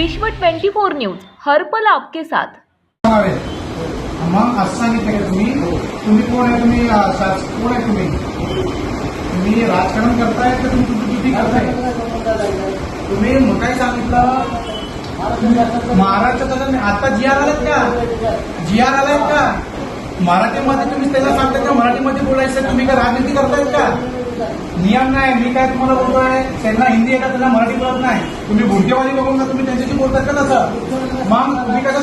विश्व 24 न्यूज हर्पल आपके साथ. मग असं सांगितलं का तुम्ही? तुम्ही कोण आहे? तुम्ही शास- कोण आहे तुम्ही? तुम्ही राजकारण करताय का तुम्ही तुमची करताय? तुम्ही मग काय सांगितलं. महाराष्ट्र आता नाही. आता जी आर आलात का? जी आर आलाय का? मराठीमध्ये तुम्ही त्याला सांगताय का? मराठीमध्ये बोलायचं तुम्ही काय राजनीती करतायत का? नियम नाही. मी काय तुम्हाला बोलतोय? त्यांना हिंदी येतात त्यांना मराठी बोलत नाही. तुम्ही भुंकेवाली बघून का तुम्ही त्यांच्याशी बोलतात का तसं मग तुम्ही कसं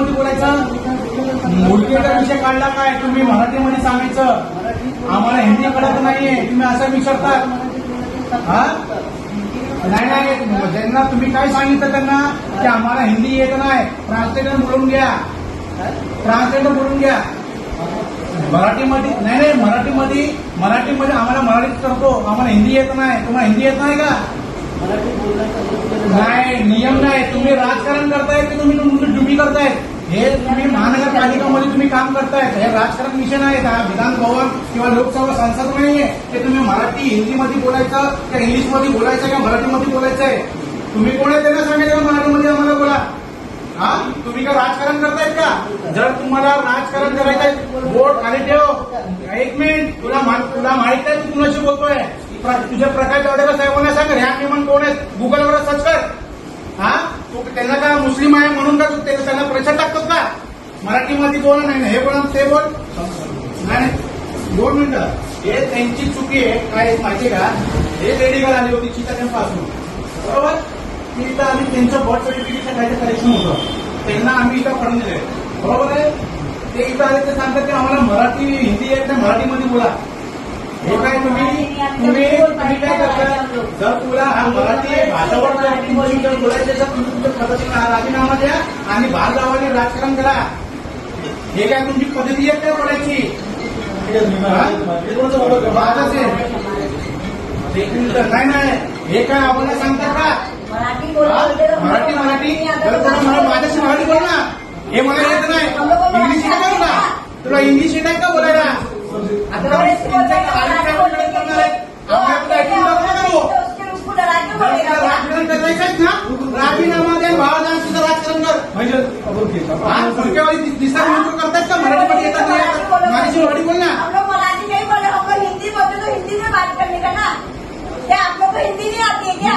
मराठीमध्ये बोलायचं? मुलगीचा विषय काढला काय? तुम्ही मराठीमध्ये सांगायचं. आम्हाला हिंदी कळत नाहीये. तुम्ही असं विचारतात हा? नाही नाही. ज्यांना तुम्ही काय सांगितलं त्यांना की आम्हाला हिंदी येत नाही. ट्रान्सलेटर बोलून घ्या. ट्रान्सलेटर बोलून घ्या. मराठीमध्ये नाही नाही. मराठीमध्ये मराठीमध्ये आम्हाला मराठीत करतो. आम्हाला हिंदी येत नाही. तुम्हाला हिंदी येत नाही का? नाही नियम नाही. तुम्ही राजकारण करताय की तुम्ही तुम्ही ड्युटी करताय. हे तुम्ही महानगरपालिकामध्ये तुम्ही काम करताय. हे राजकारण विषय नाही हा विधान भवन किंवा लोकसभा संसद नाहीये. ते तुम्ही मराठी हिंदीमध्ये बोलायचं का इंग्लिशमध्ये बोलायचं का मराठीमध्ये बोलायचं आहे तुम्ही कोण आहे त्यांना सांगायचं? का मराठीमध्ये आम्हाला बोला. हा? तुम्ही का राजकारण करतायत का? जर तुम्हाला राजकारण करायचंय वोट बोट ठेव. एक मिनिट. तुला तुला माहीत आहे तू कुणाशी बोलतोय? तुझ्या प्रकाश जावडेकर साहेबांना सांग. ह्या नियमन कोण आहेत? गुगलवर सर्च कर. हा? तू त्यांना का मुस्लिम आहे म्हणून का तू ते- त्यांना प्रेशर टाकतो का मराठीमध्ये बोल नाही नाही, हे बोला ते बोल. नाही दोन मिनिटं. हे त्यांची चुकी आहे काय माहिती का? हे लेडी गर्ल आली होती चिकागोपासून बरोबर? ती इथं आम्ही त्यांचं बर्थ सर्टिफिकेटचं काय कलेक्शन होतं. त्यांना आम्ही इथं पडून दिले बरोबर आहे? ते इथं आले ते सांगतात की आम्हाला मराठी हिंदी येत नाही मराठीमध्ये बोला. हे काय तुम्ही तुम्ही तुम्ही काय करता जर तुला हा मराठी भाषावर बोलायचं तर तुम्ही तुमच्या पद्धतीने राजीनामा द्या आणि बाहेर गावाने राजकारण करा. हे काय तुमची पद्धती आहे काय बोलायची बाजाच आहे. एक मिनिटं. नाही नाही. हे काय आम्हाला सांगता का? मराठी? मराठी मला माझ्याशी मराठी बोल ना. हे मला येत नाही. इंग्लिश येत आहे का तुला? इंग्लिश येत आहे का बोलायला? ना राजीनामा दे बाळा जाऊन तिथं राजकारण कर म्हणजे फुलकेवाली दिसतात म्हणून करतात का? मराठीमध्ये येतात नाही येतात? माझ्याशी मराठी बोल ना. हम लोग मराठी नहीं बोले हम लोग हिंदी बोलते तो हिंदी में बात करने का ना? क्या आप लोग को हिंदी नहीं आती है क्या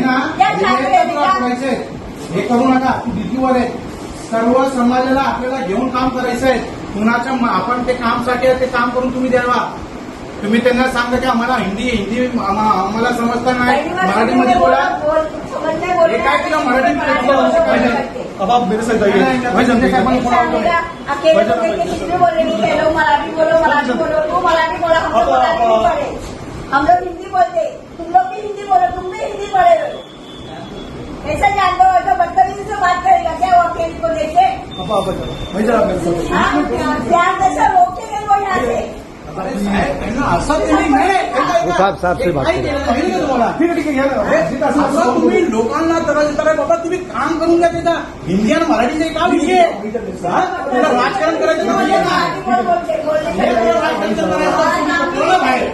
ना या हे आहे का? करायचंय. हे करू नका तू ड्युटीवर आहे. सर्व समाजाला आपल्याला घेऊन काम करायचं आहे कुणाच्या म- आपण ते कामसाठी आहे, ते काम करून तुम्ही द्यावा. तुम्ही त्यांना सांगा की आम्हाला हिंदी हिंदी आम्हा- आम्हाला समजता नाही. मराठीमध्ये बोला हे काय तुला मराठी पाहिजे? अब आप मेरे साथ नाही, जाइए नाही, संजय साहेबांना फोन लावतो मी. अकेले तो देखिए कितने बोले नहीं है लोग मराठी बोलो मराठी बोलो तू मराठी बोलो हम लोग मराठी नहीं पढ़े हम लोग हिंदी बोलते तुम लोग भी हिंदी बोलो तुम भी हिंदी पढ़े हो ऐसा जान दो ऐसा बदतमीजी से बात करेगा क्या वो अकेले को देखे अब आप बताओ भाई जरा मेरे साथ ध्यान दशा रोकेंगे वो यहाँ से अरे साहेब. साहेब, से बात असं तुम्ही लोकांना त्रास देता बाबा तुम्ही काम करून घ्या त्याचा हिंदी आणि मराठीचे का विषय हा? तुला राजकारण करायचं नाहीये बाहेर.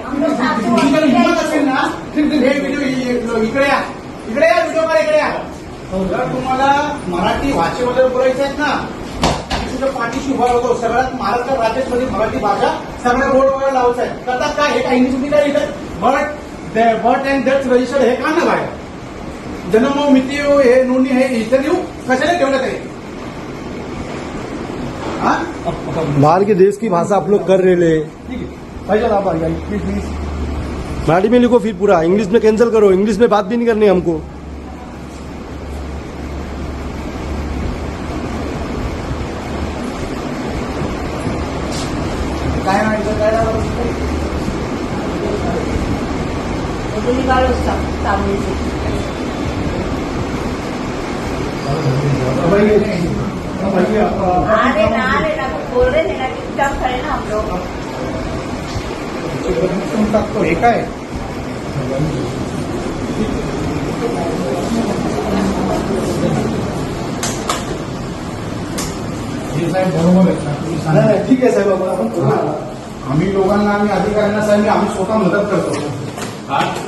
हिंमत असेल ना तर हे व्हिडिओ इकडे या. इकडे या व्हिडिओ कडे इकडे या. जर तुम्हाला मराठी भाषेबद्दल बोलायचं आहे ना मी तुझ्या पाठीशी उभा होतो सगळ्यात महाराष्ट्र राज्यामध्ये मराठी भाषा सगळ्या बोर्ड वगैरे लावायचं आहे करतात काय हे काय इंग्लिश काय लिहितात but but and death register हे का ना बाहेर जन्म मिती हे नोंदणी हे इथं देऊ कशाला ठेवलं ते बाहर के देश की भाषा आप लोग कर रहे ले। मराठी में लिखो फिर पूरा। इंग्लिश में कैंसिल करो। इंग्लिश में बात भी नहीं करनी हमको। ना ना तो बोल रहे थे ना कि हम लोग हे साहेब बरोबर ठीक है साहब। आम्ही लोकांना आम्ही अधिकाऱ्यांना सांगितलं आम्ही स्वतः मदत करतो. हा? हे?